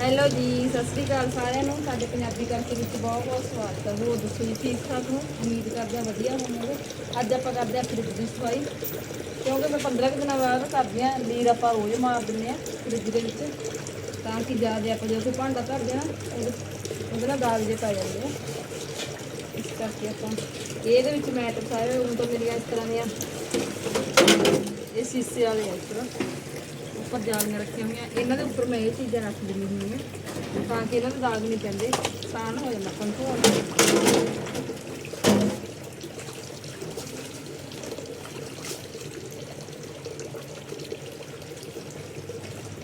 Hello ਜੀ, ਸਤਿ ਸ੍ਰੀ ਅਕਾਲ ਸਾਰਿਆਂ ਨੂੰ। ਸਾਡੇ ਪੰਜਾਬੀ ਕਲਚਰ ਵਿੱਚ ਬਹੁਤ ਬਹੁਤ ਸਵਾਗਤ ਹੈ। ਹੋਰ ਦੱਸੋ ਜੀ, ਠੀਕ ਠਾਕ ਹੋ? ਉਮੀਦ ਕਰਦੇ ਹਾਂ ਵਧੀਆ ਹੋਵੋਗੇ। ਅੱਜ ਆਪਾਂ ਕਰਦੇ ਹਾਂ ਫ੍ਰਿਜ ਦੀ ਸਫ਼ਾਈ। ਕਿਉਂਕਿ ਮੈਂ 15 ਕੁ ਦਿਨਾਂ ਬਾਅਦ ਕਰਦੇ ਹਾਂ ਲੀਰ ਆਪਾਂ ਰੋਜ਼ ਮਾਰ ਦਿੰਦੇ ਹਾਂ ਫ੍ਰਿਜ ਦੇ ਵਿੱਚ। ਤਾਂ ਕਿ ਜ਼ਿਆਦਾ ਆਪਾਂ ਜਦੋਂ ਕੋਈ ਭਾਂਡਾ ਧਰਦੇ ਨਾ ਉਹਦੇ ਨਾਲ ਗਾਲ ਜੇ ਪੈ ਜਾਂਦੇ ਆ ਇਸ ਕਰਕੇ ਆਪਾਂ ਇਹਦੇ ਵਿੱਚ ਮੈਟ ਸਾਰੇ ਉਹ ਤੋਂ ਮੇਰੀਆਂ ਇਸ ਤਰ੍ਹਾਂ ਦੀਆਂ, ਇਹ ਸੀਸੇ ਵਾਲੇ ਆ ਇਸ ਤਰ੍ਹਾਂ। ਉੱਪਰ ਜਾਲੀਆਂ ਰੱਖੀਆਂ ਹੋਈਆਂ। ਇਹਨਾਂ ਦੇ ਉੱਪਰ ਮੈਂ ਇਹ ਚੀਜ਼ਾਂ ਰੱਖ ਦਿੰਦੀ ਹੁੰਦੀ ਹਾਂ ਤਾਂ ਕਿ ਇਹਨਾਂ ਨੂੰ ਦਾਗ ਨਹੀਂ ਪੈਂਦੇ। ਆਸਾਨ ਹੋ ਜਾਂਦਾ ਆਪਾਂ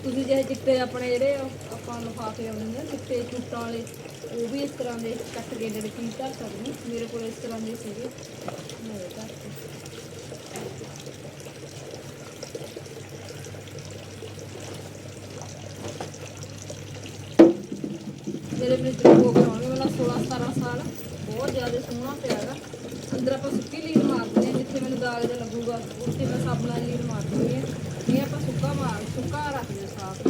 ਤੁਸੀਂ ਜਿਹੇ ਚਿੱਟੇ ਆਪਣੇ ਜਿਹੜੇ ਆਪਾਂ ਲਿਫਾਫੇ ਆਉਂਦੇ ਨੇ ਚਿੱਟੇ ਚੁੱਟਾਂ ਵਾਲੇ, ਉਹ ਵੀ ਇਸ ਤਰ੍ਹਾਂ ਦੇ ਕੱਟ ਕੇ ਜਿਹੜੇ ਚੀਜ਼ ਧਰ ਸਕਦੇ। ਮੇਰੇ ਕੋਲ ਇਸ ਤਰ੍ਹਾਂ ਦੇ ਸੀਗੇ। ਮੈਂ ਇਹ ਧਰ ਦਿੱਤੇ। ਮੇਰੇ ਫ੍ਰਿਜ ਦੇ ਕੋ ਕਰਾਉਣੇ 16 17 ਸਾਲ ਬਹੁਤ ਜ਼ਿਆਦਾ ਸੋਹਣਾ ਪਿਆ ਹੈਗਾ। ਅੰਦਰ ਆਪਾਂ ਸੁੱਕੀ ਲੀਰ ਮਾਰਦੇ ਹਾਂ, ਜਿੱਥੇ ਮੈਨੂੰ ਦਾਗ ਜਿਹਾ ਲੱਗੂਗਾ, ਉੱਥੇ ਮੈਂ ਸਾਬਣ ਵਾਲੀ ਲੀਰ ਮਾਰ ਦਿੰਦੀ ਹਾਂ। ਇਹ ਆਪਾਂ ਸੁੱਕਾ ਮਾਰ, ਸੁੱਕਾ ਰੱਖਦੇ ਸਾਫ਼।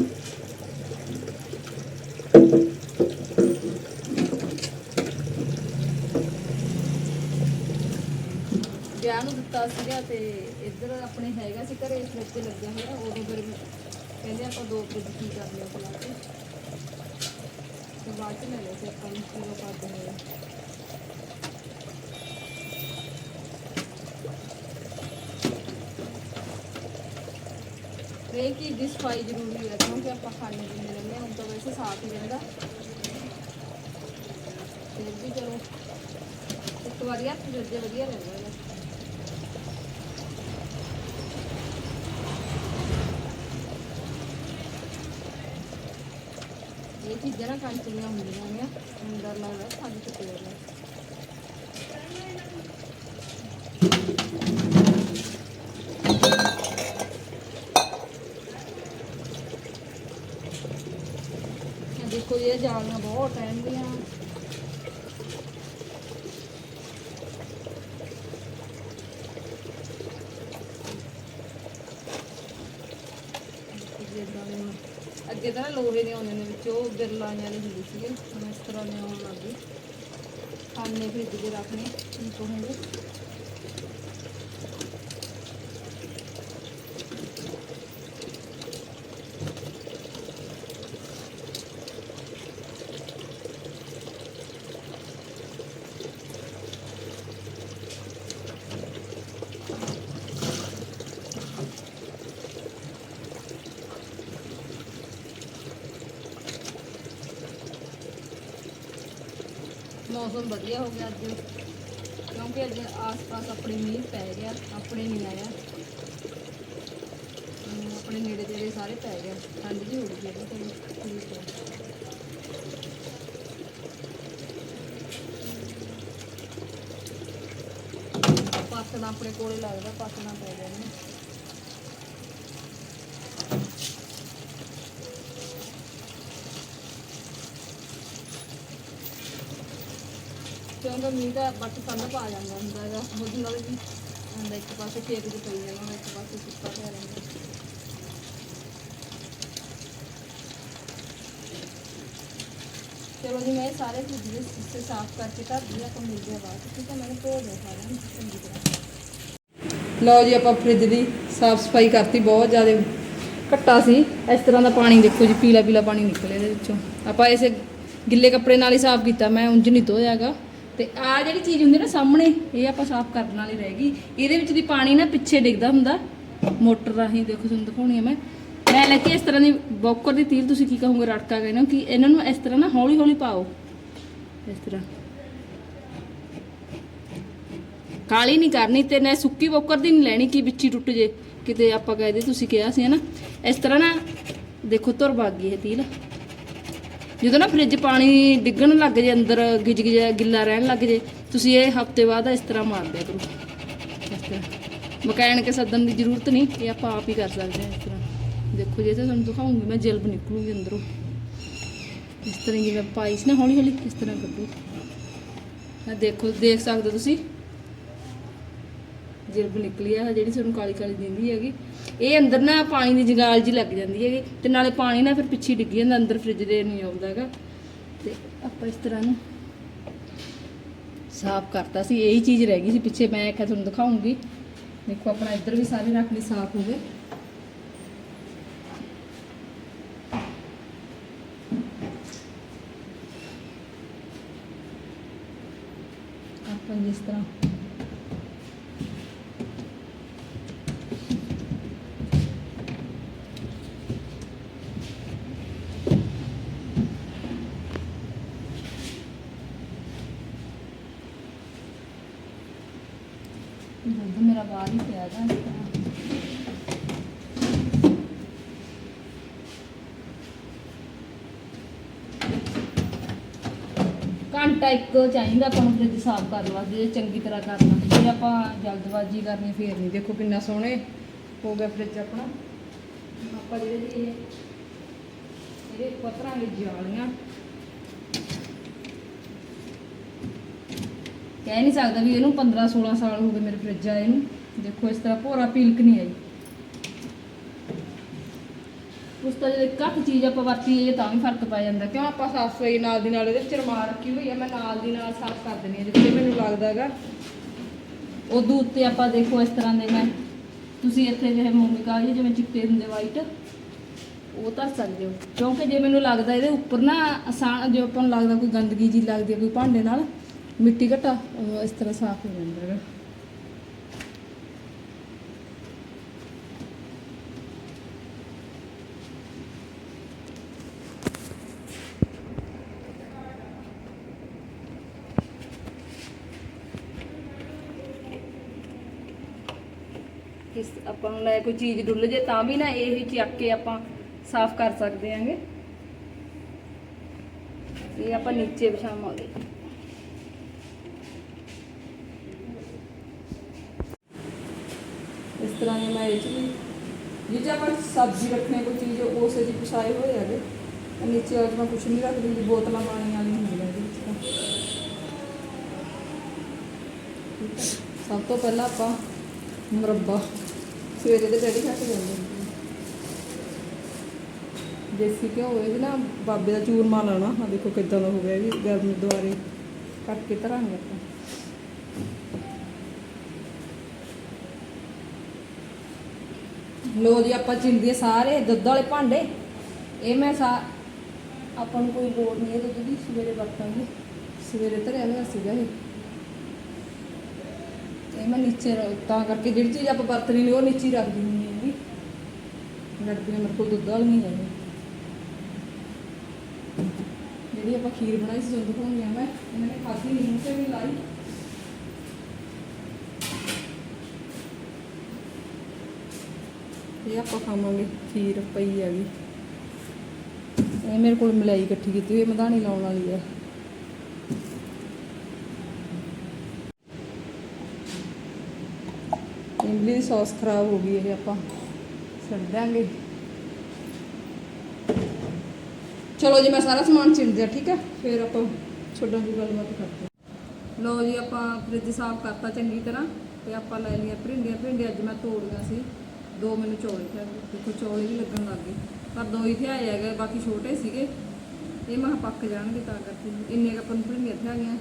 ਵਿਆਹ ਨੂੰ ਦਿੱਤਾ ਸੀਗਾ ਤੇ ਇੱਧਰ ਆਪਣੇ ਹੈਗਾ ਸੀ ਘਰੇ ਫ੍ਰਿਜ ਤੇ ਲੱਗਿਆ ਹੋਇਆ, ਉਦੋਂ ਫਿਰ ਕਹਿੰਦੇ ਆਪਾਂ ਦੋ ਫ੍ਰਿਜ ਕੀ ਕਰਦੇ ਆ ਚਲਾ ਕੇ। ਤੇ ਬਾਅਦ ਚ ਲੈ ਲਓ ਸੀ ਆਪਾਂ ਨੂੰ ਕਿਲੋ ਕਰਦੇ ਹੋਏ ਇਹ ਕੀ ਦੀ ਸਫ਼ਾਈ ਜ਼ਰੂਰੀ ਹੈ? ਕਿਉਂਕਿ ਆਪਾਂ ਖਾਣੇ ਪੀਣੇ ਰਹਿੰਦੇ ਹਾਂ, ਹੁਣ ਤਾਂ ਵੈਸੇ ਸਾਫ਼ ਹੀ ਰਹਿੰਦਾ। ਫਿਰ ਵੀ ਚਲੋ, ਇੱਕ ਵਾਰੀ ਹੱਥ ਜੁੜਦੇ ਵਧੀਆ ਰਹਿੰਦਾ ਹੈ ਇਹ ਚੀਜ਼ਾਂ ਨਾ ਕੰਚੀਆਂ ਹੁੰਦੀਆਂ ਨੇ, ਅੰਦਰ ਲੱਗਦਾ ਖਾਲੀ ਚੁੱਕ ਜਾਂਦਾ ਦੇਖੋ ਇਹ ਜਾਲੀਆਂ ਬਹੁਤ ਟਾਈਮ ਦੀਆਂ। ਜਿੱਦਾਂ ਦੇ ਅੱਗੇ ਤਾਂ ਨਾ ਲੋਹੇ ਦੇ ਆਉਂਦੇ ਨੇ ਵਿੱਚ ਉਹ ਬਿਰਲਾ ਵਾਲੇ ਹੁੰਦੇ ਸੀਗੇ ਹੁਣ ਇਸ ਤਰ੍ਹਾਂ ਦੇ ਆਉਣ ਲੱਗ ਗਏ ਖਾਣੇ ਫ੍ਰਿਜ ਕੇ ਰੱਖਣੇ ਠੀਕ ਮੌਸਮ ਵਧੀਆ ਹੋ ਗਿਆ ਅੱਜ। ਕਿਉਂਕਿ ਅੱਜ ਆਸ-ਪਾਸ ਆਪਣੇ ਮੀਂਹ ਪੈ ਗਿਆ ਆਪਣੇ ਨਹੀਂ ਆਇਆ। ਆਪਣੇ ਨੇੜੇ ਤੇੜੇ ਸਾਰੇ ਪੈ ਗਿਆ ਠੰਡ ਜੀ ਹੋ ਗਈ ਹੈ ਚਲੋ ਠੀਕ ਹੈ। ਪਾਸਣਾ ਆਪਣੇ ਕੋਲੇ ਲੱਗਦਾ ਪਾਸਣਾ ਪੈ ਗਿਆ ਨੇ ਕਿਉਂਕਿ ਮੀਂਹ ਦਾ ਬੱਟ ਸੰਨ ਪਾ ਜਾਂਦਾ ਹੁੰਦਾ ਹੈਗਾ ਉਹਦੇ ਨਾਲ ਵੀ ਹੁੰਦਾ ਇੱਕ ਪਾਸੇ ਖੇਤ ਚ ਪਈ ਜਾਣਾ ਇੱਕ ਪਾਸੇ ਸੁੱਕਾ ਪਿਆ ਰਹਿੰਦਾ। ਚਲੋ ਜੀ, ਮੈਂ ਸਾਰੇ ਫਰਿੱਜ ਸਿੱਸੇ ਸਾਫ਼ ਕਰਕੇ ਧਰ ਦਿਆ ਆਪਾਂ ਮਿਲਦੇ ਆ ਬਾਅਦ ਠੀਕ ਹੈ ਮੈਂ ਧੋ ਦਿਆ ਸਾਰਿਆਂ ਨੂੰ, ਚੰਗੀ ਤਰ੍ਹਾਂ। ਲਓ ਜੀ, ਆਪਾਂ ਫ੍ਰਿਜ ਦੀ ਸਾਫ਼ ਸਫ਼ਾਈ ਕਰਤੀ, ਬਹੁਤ ਜ਼ਿਆਦਾ ਘੱਟਾ ਸੀ। ਇਸ ਤਰ੍ਹਾਂ ਦਾ ਪਾਣੀ ਦੇਖੋ ਜੀ, ਪੀਲਾ ਪੀਲਾ ਪਾਣੀ ਨਿਕਲਿਆ ਇਹਦੇ ਵਿੱਚੋਂ। ਆਪਾਂ ਇਸੇ ਗਿੱਲੇ ਕੱਪੜੇ ਨਾਲ ਹੀ ਸਾਫ਼ ਕੀਤਾ, ਮੈਂ ਉਂਝ ਨਹੀਂ ਧੋਇਆਗਾ। ਤੇ ਆ ਜਿਹੜੀ ਚੀਜ਼ ਹੁੰਦੀ ਨਾ ਸਾਹਮਣੇ, ਇਹ ਆਪਾਂ ਸਾਫ਼ ਕਰਨ ਵਾਲੀ ਰਹਿ ਗਈ। ਇਹਦੇ ਵਿੱਚ ਦੀ ਪਾਣੀ ਨਾ ਪਿੱਛੇ ਡਿੱਗਦਾ ਹੁੰਦਾ। ਮੋਟਰ ਰਾਹੀਂ ਦੇਖੋ, ਤੁਹਾਨੂੰ ਦਿਖਾਉਣੀ ਆ ਮੈਂ। ਮੈਂ ਲੈ ਕੇ ਇਸ ਤਰ੍ਹਾਂ ਦੀ ਬੌਕਰ ਦੀ ਤੀਲ ਤੁਸੀਂ ਕੀ ਕਹੋਗੇ, ਰੜਕਾ ਕਹਿੰਦੇ ਹੋ ਕਿ ਇਹਨਾਂ ਨੂੰ ਇਸ ਤਰ੍ਹਾਂ ਨਾ ਹੌਲੀ ਹੌਲੀ ਪਾਓ। ਇਸ ਤਰ੍ਹਾਂ। ਕਾਲੀ ਨਹੀਂ ਕਰਨੀ, ਤੇ ਨਾ ਸੁੱਕੀ ਬੋਕਰ ਦੀ ਨਹੀਂ ਲੈਣੀ, ਕਿ ਵਿੱਚੀ ਟੁੱਟ ਜੇ। ਕਿਤੇ ਆਪਾਂ ਕਹਦੇ, ਤੁਸੀਂ ਕਿਹਾ ਸੀ, ਹਨਾ। ਇਸ ਤਰ੍ਹਾਂ ਨਾ ਦੇਖੋ, ਤੁਰ ਵਗ ਗਈ ਇਹ ਤੀਲ ਜਦੋਂ ਨਾ ਫ੍ਰਿਜ ਪਾਣੀ ਡਿੱਗਣ ਲੱਗ ਜੇ, ਅੰਦਰ ਗਿਜ ਗਿਜ ਗਿੱਲਾ ਰਹਿਣ ਲੱਗ ਜੇ, ਤੁਸੀਂ ਇਹ ਹਫ਼ਤੇ ਬਾਅਦ ਇਸ ਤਰ੍ਹਾਂ ਮਾਰ ਦਿਆ ਕਰੋ। ਇਸ ਤਰ੍ਹਾਂ। ਮਕੈਨਿਕ ਸੱਦਣ ਦੀ ਜ਼ਰੂਰਤ ਨਹੀਂ, ਇਹ ਆਪਾਂ ਆਪ ਹੀ ਕਰ ਸਕਦੇ ਹਾਂ ਇਸ ਤਰ੍ਹਾਂ। ਦੇਖੋ ਜੇ ਤਾਂ ਤੁਹਾਨੂੰ ਦਿਖਾਉਂਗੀ, ਮੈਂ ਜਲਬ ਨਿਕਲੂਗੀ ਅੰਦਰੋਂ। ਇਸ ਤਰ੍ਹਾਂ ਜਿਵੇਂ ਪਾਈ ਸੀ ਨਾ ਹੌਲੀ ਹੌਲੀ ਇਸ ਤਰ੍ਹਾਂ ਕੱਢੋ। ਆ ਦੇਖੋ, ਦੇਖ ਸਕਦੇ ਹੋ ਤੁਸੀਂ? ਜਿਰਬ ਨਿਕਲੀ ਆ, ਜਿਹੜੀ ਤੁਹਾਨੂੰ ਕਾਲੀ ਕਾਲੀ ਦਿੰਦੀ ਹੈਗੀ। ਇਹ ਅੰਦਰ ਨਾ ਪਾਣੀ ਦੀ ਜਗਾਲ ਜੀ ਲੱਗ ਜਾਂਦੀ ਹੈਗੀ, ਤੇ ਨਾਲੇ ਪਾਣੀ ਨਾ ਫਿਰ ਪਿੱਛੇ ਡਿੱਗ ਜਾਂਦਾ, ਅੰਦਰ ਫ੍ਰਿਜ ਦੇ ਨਹੀਂ ਆਉਂਦਾ ਹੈਗਾ। ਤੇ ਆਪਾਂ ਇਸ ਤਰ੍ਹਾਂ ਨੂੰ ਸਾਫ਼ ਕਰਤਾ ਸੀ, ਇਹੀ ਚੀਜ਼ ਰਹਿ ਗਈ ਸੀ ਪਿੱਛੇ, ਮੈਂ ਆਖਿਆ ਤੁਹਾਨੂੰ ਦਿਖਾਉਂਗੀ। ਦੇਖੋ, ਆਪਣਾ ਇੱਧਰ ਵੀ ਸਾਰੇ ਰੱਖ ਲਈ ਸਾਫ਼ ਹੋ ਗਏ। ਆਪਾਂ ਜਿਸ ਤਰ੍ਹਾਂ ਦੁੱਧ ਮੇਰਾ ਬਾਹਰ ਹੀ ਪਿਆ ਦਾ ਇਸ ਤਰ੍ਹਾਂ ਘੰਟਾ ਇੱਕ ਚਾਹੀਦਾ ਆਪਾਂ ਨੂੰ ਫ੍ਰਿਜ ਸਾਫ਼ ਕਰਨ ਵਾਸਤੇ ਜੇ ਚੰਗੀ ਤਰ੍ਹਾਂ ਕਰਨਾ। ਜੇ ਆਪਾਂ ਜਲਦਬਾਜ਼ੀ ਕਰਨੀ ਫੇਰ ਨਹੀਂ। ਦੇਖੋ ਕਿੰਨਾ ਸੋਹਣੇ ਹੋ ਗਿਆ ਫ੍ਰਿਜ ਆਪਣਾ। ਆਪਾਂ ਜਿਹੜੇ ਜੀ ਇਹ ਇਹਦੇ ਪਤਰਾਂਗੇ ਜਾਲੀਆਂ ਕਹਿ ਨਹੀਂ ਸਕਦਾ ਵੀ ਇਹਨੂੰ 15 16 ਸਾਲ ਹੋ ਗਏ ਮੇਰੇ ਫ੍ਰਿਜ ਆਏ ਨੂੰ। ਦੇਖੋ ਇਸ ਤਰ੍ਹਾਂ ਭੋਰਾ ਪੀਲਕ ਨਹੀਂ ਆਈ। ਉਸ ਤੋਂ ਜੇ ਇੱਕ ਚੀਜ਼ ਆਪਾਂ ਵਰਤੀਏ ਤਾਂ ਵੀ ਫ਼ਰਕ ਪੈ ਜਾਂਦਾ। ਕਿਉਂ ਆਪਾਂ ਸਾਫ਼ ਸਫ਼ਾਈ ਨਾਲ ਦੀ ਨਾਲ ਇਹਦੇ ਵਿੱਚ ਰਮਾਲ ਰੱਖੀ ਹੋਈ ਆ ਮੈਂ ਨਾਲ ਦੀ ਨਾਲ ਸਾਫ਼ ਕਰ ਦਿੰਦੀ ਆ ਜਿੱਥੇ ਮੈਨੂੰ ਲੱਗਦਾ ਹੈਗਾ। ਉਦੋਂ ਉੱਤੇ ਆਪਾਂ ਦੇਖੋ ਇਸ ਤਰ੍ਹਾਂ ਦੇ ਮੈਂ ਤੁਸੀਂ ਇੱਥੇ ਜਿਹੇ ਮੂੰਗੀ ਕਾਗਜ਼ ਜਿਵੇਂ ਚਿੱਟੇ ਹੁੰਦੇ ਵਾਈਟ ਉਹ ਧਰ ਸਕਦੇ ਹੋ। ਕਿਉਂਕਿ ਜੇ ਮੈਨੂੰ ਲੱਗਦਾ ਇਹਦੇ ਉੱਪਰ ਨਾ ਆਸਾਨ, ਜੋ ਆਪਾਂ ਨੂੰ ਲੱਗਦਾ ਕੋਈ ਗੰਦਗੀ ਜੀ ਲੱਗਦੀ ਹੈ, ਕੋਈ ਭਾਂਡੇ ਨਾਲ, ਮਿੱਟੀ ਘਟਾ, ਉਹ ਇਸ ਤਰ੍ਹਾਂ ਸਾਫ਼ ਹੋ ਜਾਂਦਾ ਹੈਗਾ। ਕਿਸ ਆਪਾਂ ਨੂੰ ਲੈ ਕੋਈ ਚੀਜ਼ ਡੁੱਲ ਜੇ ਤਾਂ ਵੀ ਨਾ ਇਹ ਚੱਕ ਕੇ ਆਪਾਂ ਸਾਫ਼ ਕਰ ਸਕਦੇ ਆਂਗੇ। ਇਹ ਆਪਾਂ ਨੀਚੇ ਵਿਛਾਵਾਂਗੇ ਇਸ ਤਰ੍ਹਾਂ ਦੇ ਮੈਂ ਇਹ ਚ ਵੀ ਜੇ ਜੇ ਆਪਾਂ ਸਬਜ਼ੀ ਰੱਖਣੀ ਕੋਈ ਚੀਜ਼ ਉਸੇ ਦੀ ਪਸਾਏ ਹੋਏ ਹੈਗੇ ਆਹ ਨੀਚੇ ਅੱਜ ਮੈਂ ਕੁਝ ਨਹੀਂ ਰੱਖਦੀ, ਜੀ ਬੋਤਲਾਂ ਪਾਣੀ ਵਾਲੀ ਹੁੰਦੀਆਂ ਇਹਦੇ ਵਿੱਚ ਤਾਂ। ਸਵੇਰੇ ਦੇ ਡੈਡੀ ਖਾ ਜਾਂਦੇ ਦੇਸੀ ਘਿਓ ਹੋਵੇ ਨਾ ਬਾਬੇ ਦਾ ਚੂਰਮਾ ਲਾਉਣਾ ਆ ਦੇਖੋ ਕਿੱਦਾਂ ਦਾ ਹੋ ਗਿਆ ਇਹ ਵੀ ਗਰਮ ਦੁਆਰੇ ਕੱਟ ਕੇ ਧਰਾਂਗੇ ਆਪਾਂ। ਲੋ ਜੀ, ਆਪਾਂ ਚਿੰਦੇ ਸਾਰੇ ਦੁੱਧ ਵਾਲੇ ਭਾਂਡੇ। ਇਹ ਮੈਂ ਸਾ, ਆਪਾਂ ਨੂੰ ਕੋਈ ਲੋੜ ਨਹੀਂ ਹੈ ਦੁੱਧ ਦੀ, ਸਵੇਰੇ ਵਰਤਾਂਗੇ। ਸਵੇਰੇ ਧਰਿਆ ਹੋਇਆ ਸੀਗਾ ਇਹ। ਇਹ ਮੈਂ ਨੀਚੇ ਰ- ਤਾਂ ਕਰਕੇ ਜਿਹੜੀ ਚੀਜ਼ ਆਪਾਂ ਵਰਤਣੀ ਨਹੀਂ ਉਹ ਨੀਚੇ ਹੀ ਰੱਖ ਦਿੰਦੀ ਹਾਂ ਜੀ ਲੜਦੀਆਂ ਮੇਰੇ ਕੋਲ ਦੁੱਧ ਵਾਲੀ ਨਹੀਂ ਹੈ ਜਿਹੜੀ ਆਪਾਂ ਖੀਰ ਬਣਾਈ ਸੀ ਜਦੋਂ ਦਿਖਾਉਂਦੀ ਮੈਂ ਇਹਨਾਂ ਨੇ ਖਾਧੀ ਨਹੀਂ ਮੂੰਹ ਤੇ ਵੀ ਲਾਈ। ਇਹ ਆਪਾਂ ਖਾਵਾਂਗੇ ਖੀਰ ਪਈ ਹੈਗੀ। ਇਹ ਮੇਰੇ ਕੋਲ ਮਲਾਈ ਇਕੱਠੀ ਕੀਤੀ ਹੋਈ ਹੈ, ਮਧਾਣੀ ਲਾਉਣ ਵਾਲੀ ਆ। ਇਮਲੀ ਦੀ ਸੌਸ ਖਰਾਬ ਹੋ ਗਈ ਇਹ ਆਪਾਂ ਛੱਡ ਦਾਂਗੇ ਚਲੋ ਜੀ, ਮੈਂ ਸਾਰਾ ਸਮਾਨ ਚਿੰਨ ਦਿਆ, ਠੀਕ ਹੈ ਫਿਰ ਆਪਾਂ ਛੋਡਾਂਗੇ ਗੱਲਬਾਤ ਕਰਦੇ ਹਾਂ। ਲਓ ਜੀ, ਆਪਾਂ ਫ੍ਰਿਜ ਸਾਫ਼ ਕਰਤਾ ਚੰਗੀ ਤਰ੍ਹਾਂ ਤੇ ਆਪਾਂ ਲੈ ਲਈਆਂ ਭਿੰਡੀਆਂ। ਭਿੰਡੀਆਂ ਅੱਜ ਮੈਂ ਤੋੜੀਆਂ ਸੀ। ਦੋ ਮੈਨੂੰ ਚੌਲ ਥਿਆ ਦੇਖੋ, ਚੌਲ ਵੀ ਲੱਗਣ ਲੱਗ ਗਏ। ਪਰ ਦੋ ਹੀ ਥਿਆਏ ਹੈਗੇ ਬਾਕੀ ਛੋਟੇ ਸੀਗੇ। ਇਹ ਮੈਂ ਕਿਹਾ ਪੱਕ ਜਾਣਗੇ ਤਾਂ ਕਰਕੇ। ਇੰਨੇ ਕੁ ਆਪਾਂ ਨੂੰ ਭਿੰਡੀਆਂ ਥਿਆ ਗਈਆਂ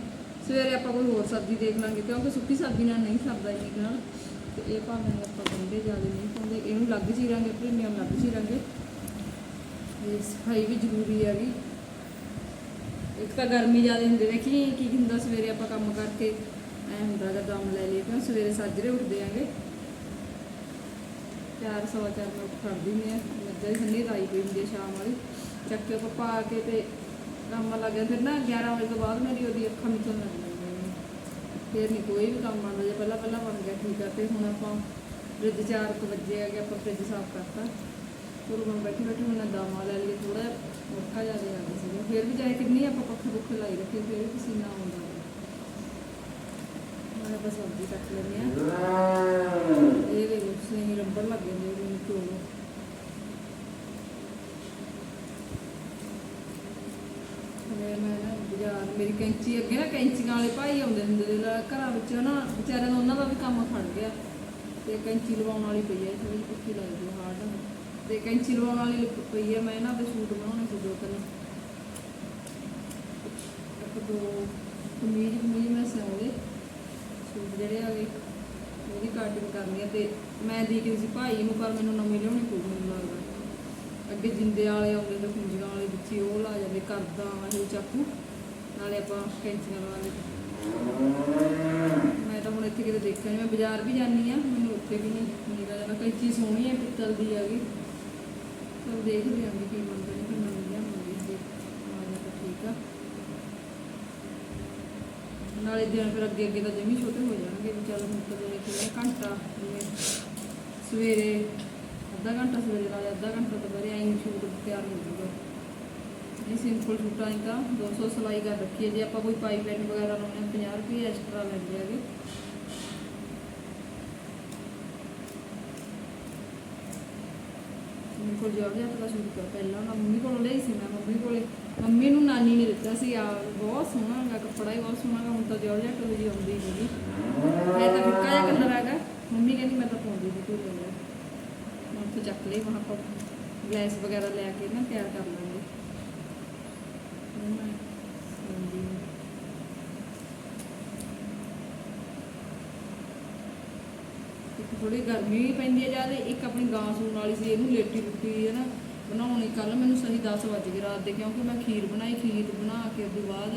ਸਵੇਰੇ ਆਪਾਂ ਕੋਈ ਹੋਰ ਸਬਜ਼ੀ ਦੇਖ ਲਾਂਗੇ, ਕਿਉਂਕਿ ਸੁੱਕੀ ਸਬਜ਼ੀ ਨਾਲ ਨਹੀਂ ਸਰਦਾ ਇੰਨੀ ਕੁ ਨਾਲ ਤੇ ਇਹ ਭਾਵੇਂ ਆਪਾਂ ਗੰਢੇ ਜ਼ਿਆਦਾ ਨਹੀਂ ਪਾਉਂਦੇ, ਇਹਨੂੰ ਲੱਗ ਚੀਰਾਂਗੇ ਭਿੰਡੀਆਂ ਲੱਗ ਚੀਰਾਂਗੇ ਤੇ ਸਫ਼ਾਈ ਵੀ ਜ਼ਰੂਰੀ ਹੈਗੀ ਇੱਕ ਤਾਂ ਗਰਮੀ ਜ਼ਿਆਦਾ ਹੁੰਦੀ, ਦੇਖੀ ਕੀ ਹੁੰਦਾ, ਸਵੇਰੇ ਆਪਾਂ ਕੰਮ ਕਰਕੇ ਐ ਹੁੰਦਾ ਗਾ ਦਮ ਲੈ ਲਈਏ, ਕਿਉਂ ਸਵੇਰੇ ਸਾਜਰੇ ਉੱਠਦੇ ਆਂਗੇ। ਚਾਰ ਸਵਾ ਚਾਰ ਮੈਂ ਉੱਠ ਖੜਦੀ ਨੇ ਮੱਝਾਂ ਦੀ ਠੰਡੀ ਲਾਈ ਪਈ ਹੁੰਦੀ ਹੈ ਸ਼ਾਮ ਵਾਲੀ। ਚੱਕ ਕੇ ਆਪਾਂ ਪਾ ਕੇ ਤੇ ਕੰਮ ਲੱਗ ਗਿਆ ਫਿਰ ਨਾ 11 ਵਜੇ ਤੋਂ ਬਾਅਦ ਮੇਰੀ ਉਹਦੀ ਅੱਖਾਂ ਮਿਚਣ ਲੱਗ ਜਾਂਦੀਆਂ ਫਿਰ ਨਹੀਂ ਕੋਈ ਵੀ ਕੰਮ ਬਣਦਾ ਜੇ ਪਹਿਲਾਂ ਪਹਿਲਾਂ ਬਣ ਗਿਆ ਠੀਕ ਆ, ਤੇ ਹੁਣ ਆਪਾਂ ਫ੍ਰਿਜ ਚਾਰ ਕੁ ਵਜੇ ਆ ਗਏ ਆਪਾਂ ਫ੍ਰਿਜ ਸਾਫ਼ ਕਰਤਾ। ਫਿਰ ਹੁਣ ਬੈਠੀ ਬੈਠੀ ਹੁਣ ਦਾਮਾ ਲੈ ਲਈਏ ਥੋੜਾ ਮੋਟਾ ਜ਼ਿਆਦਾ ਆ ਗਿਆ ਸੀਗਾ। ਫਿਰ ਵੀ ਚਾਹੇ ਕਿੰਨੀ ਆਪਾਂ ਪੱਖੇ ਪੁੱਖੇ ਲਾਈ ਰੱਖੇ ਫਿਰ ਵੀ ਪਸੀਨਾ ਆਉਂਦਾ ਮੈਂ ਬਸ ਸਬਜ਼ੀ ਕੱਟ ਲੈਂਦੇ ਆ ਇਹ ਦੇ ਵਿੱਚ ਨਹੀਂ ਰੰਬਰ ਲੱਗੇ ਨੇ ਮੈਨੂੰ ਚੋਲ। ਮੈਂ ਨਾ ਯਾਰ ਮੇਰੀ ਕੈਂਚੀ ਅੱਗੇ ਨਾ ਕੈਂਚੀਆਂ ਵਾਲੇ ਭਾਈ ਆਉਂਦੇ ਹੁੰਦੇ ਨੇ ਲ- ਘਰਾਂ ਵਿੱਚ ਨਾ ਵਿਚਾਰਿਆਂ ਦਾ ਉਹਨਾਂ ਦਾ ਵੀ ਕੰਮ ਖੜ ਗਿਆ। ਤੇ ਕੈਂਚੀ ਲਵਾਉਣ ਵਾਲੀ ਪਈ ਹੈ ਥੋੜੀ ਕੁੱਤੀ ਲੱਗਦੀ ਹੈ ਹਾਰਡ ਤੇ ਕੈਂਚੀ ਲਵਾਉਣ ਵਾਲੀ ਪਈ ਹੈ ਮੈਂ ਇਹਨਾਂ ਦੇ ਸੂਟ ਬਣਾਉਣੇ ਸੀ ਦੋ ਤਿੰਨ। ਇੱਕ ਦੋ ਕਮੀਜ਼ ਕਮੀਜ਼ ਮੈਂ ਸਿਉਂਦੇ ਸੂਟ ਜਿਹੜੇ ਆ ਗਏ, ਉਹਦੀ ਕਟਿੰਗ ਕਰਨੀ ਹੈ ਤੇ ਮੈਂ ਦੇਖੀ ਸੀ ਭਾਈ ਨੂੰ, ਪਰ ਮੈਨੂੰ ਨਵੇਂ ਲਿਆਉਣੀ ਪਊ, ਮੈਨੂੰ ਲੱਗਦਾ। ਅੱਗੇ ਜਿੰਦੇ ਵਾਲੇ ਆਉਂਦੇ ਤੇ ਕੁੰਜੀਆਂ ਵਾਲੇ ਵਿੱਚ ਉਹ ਲਾ ਜਾਂਦੇ, ਕਰਦਾ, ਇਹ ਚਾਕੂ। ਨਾਲੇ ਆਪਾਂ ਕੈਂਚੀਆਂ ਲਵਾ ਮੈਂ ਤਾਂ ਹੁਣ ਇੱਥੇ ਕਿਤੇ ਦੇਖਿਆ ਨਹੀਂ ਮੈਂ ਬਾਜ਼ਾਰ ਵੀ ਜਾਂਦੀ ਆ ਮੈਨੂੰ ਉੱਥੇ ਵੀ ਨਹੀਂ ਮੇਰਾ ਜਾਂਦਾ ਕੈਂਚੀ ਸੋਹਣੀ ਹੈ ਪਿੱਤਲ ਦੀ ਹੈਗੀ। ਚਲ ਦੇਖਦੇ ਆਂ ਕੀ ਬਣਦਾ ਨਹੀਂ ਫਿਰ ਨਵੀਂ ਲਿਆਵਾਂਗੇ, ਜੇ ਆ ਜਾ ਤਾਂ ਠੀਕ ਆ। ਨਾਲੇ ਦਿਨ ਫਿਰ ਅੱਗੇ ਅੱਗੇ ਤਾਂ ਜਮੀ ਛੋਟੇ ਹੋ ਜਾਣਗੇ ਵੀ ਚੱਲ ਹੁਣ ਤਾਂ ਜਿਹੜੇ ਕਿਹੜਾ ਘੰਟਾ, ਜਿਵੇਂ ਸਵੇਰੇ ਅੱਧਾ ਘੰਟਾ ਸਵੇਰੇ ਨਾਲੇ ਅੱਧਾ ਘੰਟਾ ਦੁਪਹਿਰੇ ਆਈ ਸ਼ੂਟ ਤਿਆਰ ਹੋ ਜੂਗਾ ਇਹ ਸਿੰਪਲ ਸੂਟਾਂ ਦੀ ਤਾਂ 200 ਸਿਲਾਈ ਕਰ ਰੱਖੀ ਹੈ ਜੇ। ਆਪਾਂ ਕੋਈ ਪਾਈਪਲਾਈਨ ਵਗੈਰਾ ਲਾਉਣੇ 50 ਰੁਪਏ ਐਕਸਟਰਾ ਲੈਂਦੇ ਹੈਗੇ। ਮੇਰੇ ਕੋਲ ਜਾਰਜਟ ਦਾ ਸੂਟ ਪਿਆ। ਪਹਿਲਾਂ ਮੈਂ ਮੰਮੀ ਕੋਲੋਂ ਲਈ ਸੀ ਮੈਂ, ਮੰਮੀ ਕੋਲੇ। ਮੰਮੀ ਨੂੰ ਨਾਨੀ ਨੇ ਦਿੱਤਾ ਸੀ। ਆ, ਬਹੁਤ ਸੋਹਣਾ ਹੈਗਾ, ਕੱਪੜਾ ਹੀ ਬਹੁਤ ਸੋਹਣਾ ਹੈਗਾ। ਹੁਣ ਤਾਂ ਜਾਰਜਟ ਦੀ ਆਉਂਦੀ ਨਹੀਂ ਇਹ ਤਾਂ ਫਿੱਕਾ ਜਿਹਾ ਕਲਰ ਹੈਗਾ। ਮੰਮੀ ਕਹਿੰਦੀ, ਮੈਂ ਤਾਂ ਪਾਉਂਦੀ ਸੀ ਤੂੰ ਲੈ ਲੈ ਮੈਂ ਉੱਥੇ ਚੱਕ ਲਈ, ਵਹਾਂ ਆਪਾਂ ਗਲੈਸ ਵਗੈਰਾ ਲੈ ਕੇ ਨਾ ਤਿਆਰ ਕਰ ਲਾਂਗੇ ਹੁਣ ਮੈਂ ਪਾਉਂਦੀ ਹਾਂ। ਇੱਕ ਥੋੜੀ ਗਰਮੀ ਵੀ ਪੈਂਦੀ ਹੈ ਜ਼ਿਆਦਾ ਇੱਕ ਆਪਣੀ ਗਾਂ ਸੂਣ ਵਾਲੀ ਸੀ, ਇਹਨੂੰ ਲੇਟੀ ਰੁੱਟੀ ਹੈ ਨਾ, ਬਣਾਉਣੀ। ਕੱਲ ਮੈਨੂੰ ਸਹੀ 10 ਵਜ ਗਏ ਰਾਤ ਦੇ, ਕਿਉਂਕਿ ਮੈਂ ਖੀਰ ਬਣਾਈ, ਖੀਰ ਬਣਾ ਕੇ ਉਸ ਤੋਂ ਬਾਅਦ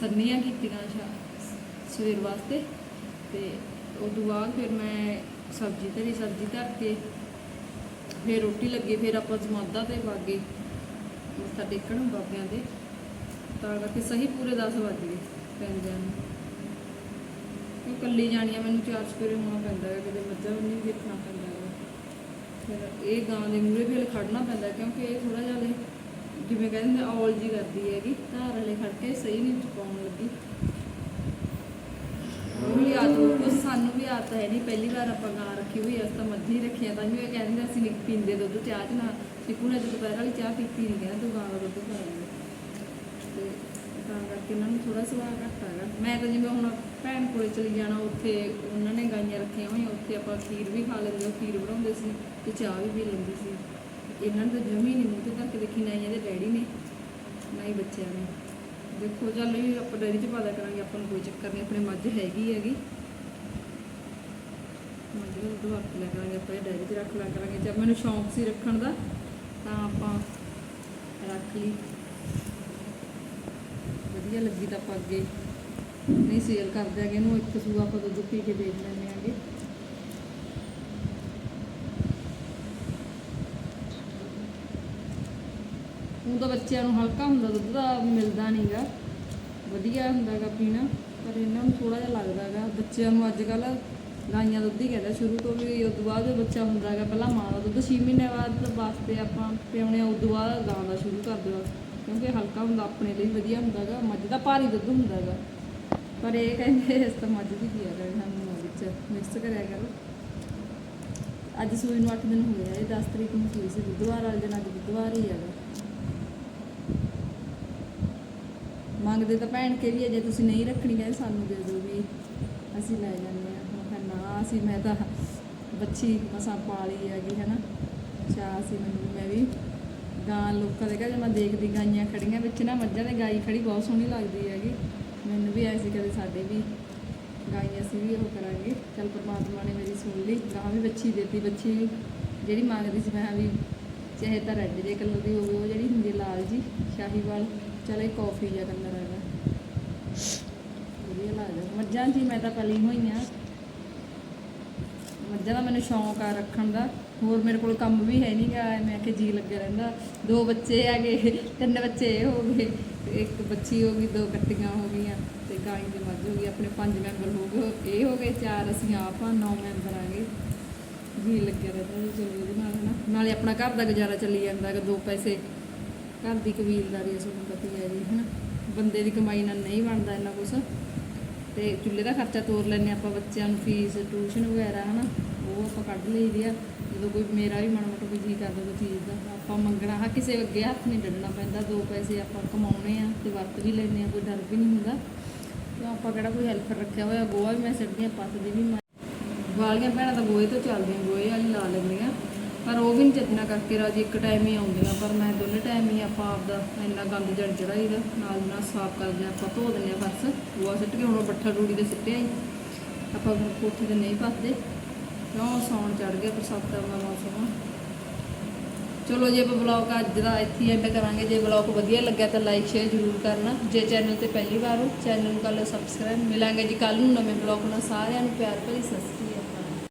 ਸੰਨੀਆਂ ਕੀਤੀਆਂ ਸ਼ਾ, ਸਵੇਰ ਵਾਸਤੇ। ਤੇ ਉਸ ਤੋਂ ਬਾਅਦ ਫਿਰ ਮੈਂ ਸਬਜ਼ੀ ਧਰੀ, ਸਬਜ਼ੀ ਧਰ ਕੇ ਫਿਰ ਰੋਟੀ ਲੱਗੀ, ਫਿਰ ਆਪਾਂ ਜਮਾਦਾ ਤੇ ਵਾਗੇ। ਮੱਥਾ ਟੇਕਣ ਬਾਬਿਆਂ ਦੇ। ਤਾਂ ਕਰਕੇ ਸਹੀ ਪੂਰੇ 10 ਵਜ ਗਏ ਪੈਂਦਿਆਂ ਨੂੰ। ਕਿਉਂ ਇਕੱਲੀ ਜਾਣੀ ਆ, ਮੈਨੂੰ ਚਾਰ ਸਵੇਰੇ ਹੋਣਾ ਪੈਂਦਾ ਹੈ ਕਿਤੇ ਮੱਝਾਂ ਨਹੀਂ ਦੇਖਣਾ ਪੈਂਦਾ ਹੈ ਫਿਰ ਇਹ ਗਾਂ ਦੇ ਮੂਹਰੇ ਵੀ ਖੜਨਾ ਪੈਂਦਾ, ਕਿਉਂਕਿ ਇਹ ਥੋੜਾ ਜਿਹਾ ਹਲੇ ਜਿਵੇਂ ਕਹਿੰਦੇ ਔਲ ਜੀ ਕਰਦੀ ਹੈਗੀ, ਧਾਰ ਹਲੇ ਖੜ ਕੇ ਸਹੀ ਨਹੀਂ ਚੁਕਾਉਣ ਲੱਗੀ। ਉਹ ਵੀ ਸਾਨੂੰ ਵੀ ਆਦਤ ਹੈ ਨਹੀਂ, ਪਹਿਲੀ ਵਾਰ ਆਪਾਂ ਗਾਂ ਰੱਖੀ ਹੋਈ ਅਸ ਤਾਂ ਮੱਝੀ ਰੱਖਿਆ, ਤਾਂ ਇਹ ਕਹਿੰਦੇ ਅਸੀਂ ਨਹੀਂ ਪੀਂਦੇ ਦੁੱਧ ਚਾਹ ਚ ਨਾ ਸਿੱਕੂ ਨੇ ਦੁਪਹਿਰ ਵਾਲੀ ਚਾਹ ਪੀਤੀ ਨਹੀਂ ਕਹਿੰਦਾ ਤੂੰ ਗਾਂ ਦਾ ਦੁੱਧ ਪਾ ਦੇ ਤੇ ਤਾਂ ਕਰਕੇ ਇਹਨਾਂ ਨੂੰ ਥੋੜਾ ਸੁਭਾਅ ਘੱਟ ਹੈਗਾ ਮੈਂ ਤਾਂ ਜਿਵੇਂ ਹੁਣ ਭੈਣ ਕੋਲੇ ਚਲੀ ਜਾਣਾ, ਉੱਥੇ ਉਹਨਾਂ ਨੇ ਗਾਈਆਂ ਰੱਖੀਆਂ ਹੋਈਆਂ, ਉੱਥੇ ਆਪਾਂ ਖੀਰ ਵੀ ਖਾ ਲੈਂਦੇ ਖੀਰ ਬਣਾਉਂਦੇ ਸੀ ਤੇ ਚਾਹ ਵੀ ਪੀ ਲੈਂਦੀ ਸੀ। ਇਹਨਾਂ ਨੂੰ ਤਾਂ ਜਮੀ ਨਹੀਂ ਮੂੰਹ ਤੇ ਕਰਕੇ ਦੇਖੀ, ਨਾ ਹੀ ਇਹਦੇ ਡੈਡੀ ਨੇ, ਨਾ ਹੀ ਬੱਚਿਆਂ ਨੇ। ਦੇਖੋ, ਚੱਲ ਵੀ ਆਪਾਂ ਡੈਰੀ 'ਚ ਪਾ ਕਰਾਂਗੇ, ਆਪਾਂ ਨੂੰ ਕੋਈ ਚੱਕਰ ਨਹੀਂ, ਆਪਣੇ ਮੱਝ ਹੈਗੀ ਹੈਗੀ। ਮੱਝ ਨੂੰ ਦੁੱਧ ਲੈ ਕਰਾਂਗੇ, ਆਪਾਂ ਇਹ ਡੈਰੀ 'ਚ ਰੱਖ ਲਿਆ ਕਰਾਂਗੇ। ਜਦ ਮੈਨੂੰ ਸ਼ੌਂਕ ਸੀ ਰੱਖਣ ਦਾ, ਤਾਂ ਆਪਾਂ ਰੱਖ ਲਈ। ਵਧੀਆ ਲੱਗੀ ਤਾਂ ਆਪਾਂ ਅੱਗੇ ਨਹੀਂ ਸੇਲ ਕਰਦੇ ਹੈਗੇ ਇਹਨੂੰ, ਇੱਕ ਸੂਆ ਆਪਾਂ ਦੁੱਧ ਪੀ ਕੇ ਵੇਚ ਲੈਂਦੇ ਹੈਗੇ। ਹੁਣ ਤਾਂ ਬੱਚਿਆਂ ਨੂੰ ਹਲਕਾ ਹੁੰਦਾ, ਦੁੱਧ ਦਾ ਮਿਲਦਾ ਨਹੀਂਗਾ ਵਧੀਆ ਹੁੰਦਾਗਾ ਪੀਣਾ, ਪਰ ਇਹਨਾਂ ਨੂੰ ਥੋੜਾ ਜਿਹਾ ਲੱਗਦਾਗਾ ਬੱਚਿਆਂ ਨੂੰ ਅੱਜ ਕੱਲ ਗਾਈਆਂ ਦੁੱਧ ਹੀ ਕਹਿੰਦਾ ਸ਼ੁਰੂ ਤੋਂ ਵੀ ਉਸ ਤੋਂ ਬਾਅਦ ਜੋ ਬੱਚਾ ਹੁੰਦਾਗਾ ਪਹਿਲਾਂ ਮਾਂ ਦਾ ਦੁੱਧ 6 ਮਹੀਨੇ ਬਾਅਦ ਵਾਸਤੇ ਆਪਾਂ ਪਿਉਣੇ ਆ ਉਸ ਤੋਂ ਬਾਅਦ ਗਾਂ ਦਾ ਸ਼ੁਰੂ ਕਰ ਦਿਓ ਕਿਉਂਕਿ ਹਲਕਾ ਹੁੰਦਾ, ਆਪਣੇ ਲਈ ਵਧੀਆ ਹੁੰਦਾਗਾ, ਮੱਝ ਦਾ ਭਾਰੀ ਦੁੱਧ ਹੁੰਦਾਗਾ। ਪਰ ਇਹ ਕਹਿੰਦੇ ਇਸ ਤਾਂ ਮੱਝ ਦੀ ਪੀਆ ਕਰੇ ਸਾਨੂੰ ਵਿੱਚ ਮਿਕਸ ਕਰਿਆ ਕਰੋ। ਅੱਜ ਸੂਈ ਨੂੰ 8 ਦਿਨ ਹੋ ਗਏ ਇਹ 10 ਤਰੀਕ ਨੂੰ ਸੂਈ ਸੀ, ਬੁੱਧਵਾਰ ਵਾਲੇ ਦਿਨ ਅੱਜ ਬੁੱਧਵਾਰ ਹੀ ਹੈਗਾ ਮੰਗਦੇ ਤਾਂ ਭੈਣ ਕੇ ਵੀ ਅਜੇ ਤੁਸੀਂ ਨਹੀਂ ਰੱਖਣੀ ਕਹਿੰਦੇ ਸਾਨੂੰ ਦੇ ਦਿਓ ਵੀ ਅਸੀਂ ਲੈ ਜਾਂਦੇ ਆ। ਮੈਂ ਕਿਹਾ ਨਾ, ਅਸੀਂ ਮੈਂ ਤਾਂ ਬੱਚੀ ਮਸਾਂ ਪਾਲੀ ਹੈਗੀ, ਹੈਨਾ। ਚਾਹ ਸੀ ਮੈਨੂੰ, ਮੈਂ ਵੀ ਗਾਂ ਲੋਕਾਂ ਦੇ ਘਰ ਮੈਂ ਦੇਖਦੀ ਗਾਈਆਂ ਖੜੀਆਂ, ਵਿੱਚ ਨਾ ਮੱਝਾਂ ਦੇ ਗਾਈ ਖੜੀ ਬਹੁਤ ਸੋਹਣੀ ਲੱਗਦੀ ਹੈਗੀ। ਮੈਨੂੰ ਵੀ ਐਸੀ ਕਦੇ ਸਾਡੇ ਵੀ ਗਾਈਆਂ ਸੀ ਵੀ ਉਹ ਕਰਾਂਗੇ। ਚਲ ਪਰਮਾਤਮਾ ਨੇ ਮੇਰੀ ਸੁਣ ਲਈ, ਗਾਂ ਵੀ ਬੱਚੀ ਦੇਤੀ, ਬੱਚੀ ਵੀ ਜਿਹੜੀ ਮੰਗਦੀ ਸੀ, ਮੈਂ ਵੀ ਚਾਹੇ ਤਾਂ ਰੈੱਡ ਜੇ ਕਲਰ ਦੀ ਹੋਵੇ ਉਹ ਜਿਹੜੀ ਹੁੰਦੀ ਲਾਲ ਜੀ ਸ਼ਾਹੀਵਾਲ ਚਲ ਇਹ ਕਾਫੀ ਜਿਹਾ ਕਲਰ ਹੈਗਾ ਵਧੀਆ ਲੱਗਦਾ। ਮੱਝਾਂ ਜੀ ਮੈਂ ਤਾਂ ਪਲੀ ਹੋਈਆਂ ਮੱਝਾਂ ਦਾ ਮੈਨੂੰ ਸ਼ੌਂਕ ਆ ਰੱਖਣ ਦਾ। ਹੋਰ ਮੇਰੇ ਕੋਲ ਕੰਮ ਵੀ ਹੈ ਨਹੀਂਗਾ ਮੈਂ ਕਿ ਜੀ ਲੱਗਿਆ ਰਹਿੰਦਾ। ਦੋ ਬੱਚੇ ਹੈਗੇ, ਤਿੰਨ ਬੱਚੇ ਇਹ ਹੋ ਗਏ, ਇੱਕ ਬੱਚੀ ਹੋ ਗਈ, ਦੋ ਕੱਟੀਆਂ ਹੋ ਗਈਆਂ, ਤੇ ਗਾਈ ਦੀ ਮੱਝ ਹੋ ਗਈ, ਆਪਣੇ ਪੰਜ ਮੈਂਬਰ ਹੋ ਗਏ, ਇਹ ਹੋ ਗਏ, ਚਾਰ ਅਸੀਂ ਆਪ ਆ, ਨੌ ਮੈਂਬਰ ਆ ਗਏ ਜੀ ਲੱਗਿਆ ਰਹਿੰਦਾ, ਜੀ ਚਲੋ ਇਹਦੇ ਨਾਲ, ਹਨਾ। ਨਾਲੇ ਆਪਣਾ ਘਰ ਦਾ ਗੁਜ਼ਾਰਾ ਚੱਲੀ ਜਾਂਦਾ ਹੈਗਾ ਦੋ ਪੈਸੇ ਘਰ ਦੀ ਕਬੀਲਦਾਰੀ ਹੈ ਤੁਹਾਨੂੰ ਪਤਾ ਹੀ ਹੈ ਜੀ, ਹਨਾ। ਬੰਦੇ ਦੀ ਕਮਾਈ ਨਾਲ ਨਹੀਂ ਬਣਦਾ ਇੰਨਾ ਕੁਛ। ਤੇ ਚੁੱਲ੍ਹੇ ਦਾ ਖਰਚਾ ਤੋਰ ਲੈਂਦੇ ਆਪਾਂ ਬੱਚਿਆਂ ਨੂੰ ਫੀਸ ਟਿਊਸ਼ਨ ਵਗੈਰਾ, ਹਨਾ, ਉਹ ਆਪਾਂ ਕੱਢ ਲਈਦੀ ਆ। ਜਦੋਂ ਕੋਈ ਮੇਰਾ ਵੀ ਮਾੜਾ ਮੋਟਾ ਕੋਈ ਜੀ ਕਰਦਾ ਕੋਈ ਚੀਜ਼ ਦਾ, ਆਪਾਂ ਮੰਗਣਾ ਹਾਂ ਕਿਸੇ ਅੱਗੇ ਹੱਥ ਨਹੀਂ ਡੱਡਣਾ ਪੈਂਦਾ, ਦੋ ਪੈਸੇ ਆਪਾਂ ਕਮਾਉਣੇ ਆ ਤੇ ਵਰਤ ਵੀ ਲੈਂਦੇ ਆ ਕੋਈ ਡਰ ਵੀ ਨਹੀਂ ਹੁੰਦਾ। ਤੇ ਆਪਾਂ ਕਿਹੜਾ ਕੋਈ ਹੈਲਪਰ ਰੱਖਿਆ ਹੋਇਆ ਗੋਆ ਵੀ ਮੈਂ ਸਿੱਟਦੀ ਆ ਪੱਤਦੀ ਵੀ ਮੈਂ। ਵਾਲੀਆਂ ਭੈਣਾਂ ਤਾਂ ਗੋਏ ਤੋਂ ਚੱਲਦੀਆਂ ਗੋਏ ਵਾਲੀ ਲਾ ਲੈਂਦੀਆਂ। ਪਰ ਉਹ ਵੀ ਨਹੀਂ ਚੱਜਣਾ ਕਰਕੇ ਰਾਜੀ, ਇੱਕ ਟਾਈਮ ਹੀ ਆਉਂਦੀਆਂ ਪਰ ਮੈਂ ਦੋਨੇ ਟਾਈਮ ਹੀ ਆਪਾਂ ਆਪਦਾ ਇੰਨਾ ਗੰਦ ਜੜ ਚੜਾਈਦਾ ਨਾਲ ਨਾਲ ਸਾਫ਼ ਕਰਦੇ ਹਾਂ ਆਪਾਂ ਧੋ ਦਿੰਦੇ ਹਾਂ ਬਸ। ਗੋਆ ਸਿੱਟ ਕੇ ਹੁਣ ਪੱਠਾ ਰੂੜੀ 'ਤੇ ਸਿੱਟਿਆ ਹੀ ਆਪਾਂ ਹੁਣ ਕੋਠੇ ਤੇ ਨਹੀਂ ਪਾਤੇ ਕਿਉਂ? ਸੌਣ ਚੜ ਗਿਆ ਬਰਸਾਤਾਂ ਦਾ ਮੌਸਮ। ਚਲੋ ਜੇ ਆਪਾਂ ਬਲੌਗ ਅੱਜ ਦਾ ਇੱਥੇ ਐਂਡ ਕਰਾਂਗੇ। ਜੇ ਬਲੌਗ ਵਧੀਆ ਲੱਗਿਆ ਤਾਂ ਲਾਈਕ ਸ਼ੇਅਰ ਜ਼ਰੂਰ ਕਰਨਾ। ਜੇ ਚੈਨਲ ਤੇ ਪਹਿਲੀ ਵਾਰ ਹੋ ਚੈਨਲ ਨੂੰ ਕਰ ਲਓ ਸਬਸਕ੍ਰਾਈਬ ਮਿਲਾਂਗੇ ਜੀ ਕੱਲ ਨੂੰ ਨਵੇਂ ਬਲੌਗ ਨਾਲ। ਸਾਰਿਆਂ ਨੂੰ ਪਿਆਰ ਭਰੀ ਸਤਿ ਸ਼੍ਰੀ ਅਕਾਲ।